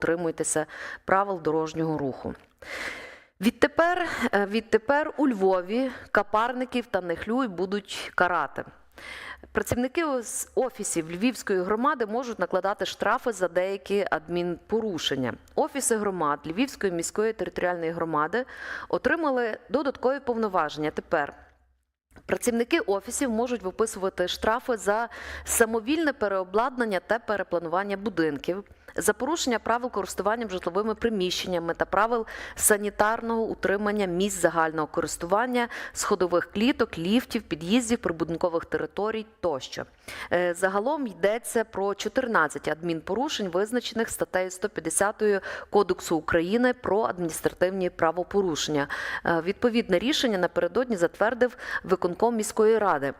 дотримуйтеся правил дорожнього руху. Відтепер, е, відтепер у Львові капарників та нехлюй будуть карати. Працівники з офісів Львівської громади можуть накладати штрафи за деякі адмінпорушення. Офіси громад Львівської міської територіальної громади отримали додаткові повноваження. Тепер Працівники офісів можуть виписувати штрафи за самовільне переобладнання та перепланування будинків, за порушення правил користування житловими приміщеннями та правил санітарного утримання місць загального користування, сходових кліток, ліфтів, під'їздів, прибудинкових територій тощо. Е, Загалом йдеться про 14 адмінпорушень, визначених статтею 150 Кодексу України про адміністративні правопорушення. Е, Відповідне рішення напередодні затвердив виконком міської ради.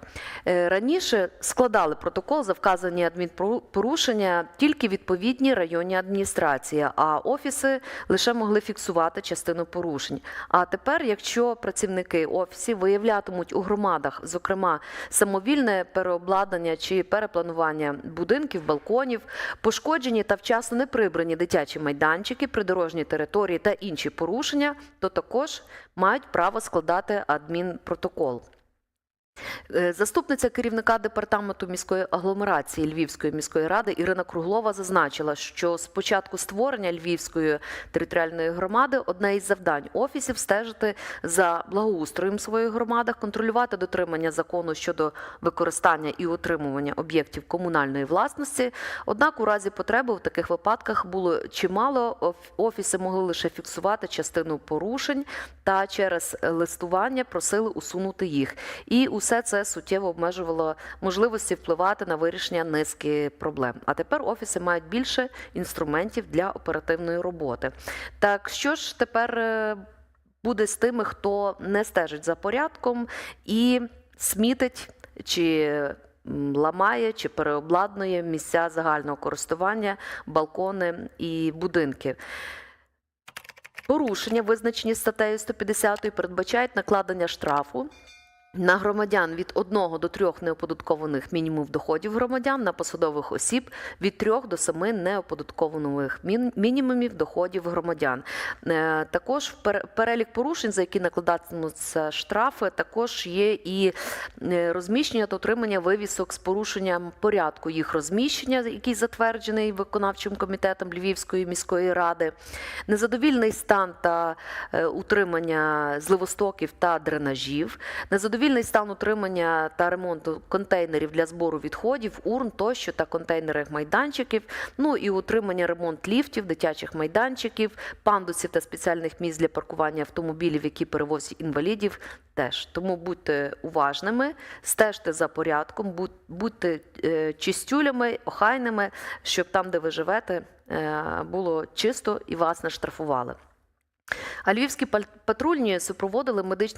Е, Раніше складали протокол за вказані адмінпорушення тільки відповідні районні адміністрації, а офіси лише могли фіксувати частину порушень. А тепер, якщо працівники офісів виявлятимуть у громадах, зокрема, самовільне переобладнання чи перепланування будинків, балконів, пошкоджені та вчасно не прибрані дитячі майданчики, придорожні території та інші порушення, то також мають право складати адмінпротокол. Е, Заступниця керівника департаменту міської агломерації Львівської міської ради Ірина Круглова зазначила, що з початку створення Львівської територіальної громади одне із завдань офісів стежити за благоустроєм своїх громадах, контролювати дотримання закону щодо використання і утримування об'єктів комунальної власності. Однак, у разі потреби в таких випадках було чимало. Офіси могли лише фіксувати частину порушень та через листування просили усунути їх. І усе це суттєво обмежувало можливості впливати на вирішення низки проблем. А тепер офіси мають більше інструментів для оперативної роботи. Так що ж тепер е, буде з тими, хто не стежить за порядком і смітить чи ламає чи переобладнує місця загального користування, балкони і будинки. Порушення, визначені статтею 150, передбачають накладення штрафу на громадян від 1 до 3 неоподаткованих мінімумів доходів громадян, на посадових осіб від 3 до 7 неоподаткованих мінімумів доходів громадян. Е, Також перелік порушень, за які накладатимуться штрафи, також є і е, розміщення та отримання вивісок з порушенням порядку їх розміщення, який затверджений виконавчим комітетом Львівської міської ради, незадовільний стан та е, утримання зливостоків та дренажів, незадовільний стан утримання та ремонту контейнерів для збору відходів, урн тощо та контейнерних майданчиків, ну і утримання ремонт ліфтів, дитячих майданчиків, пандусів та спеціальних місць для паркування автомобілів, які перевозять інвалідів. Теж тому будьте уважними, стежте за порядком, будьте е, чистюлями, охайними, щоб там, де ви живете, е, було чисто і вас не штрафували. А львівські патрульні супроводили медичне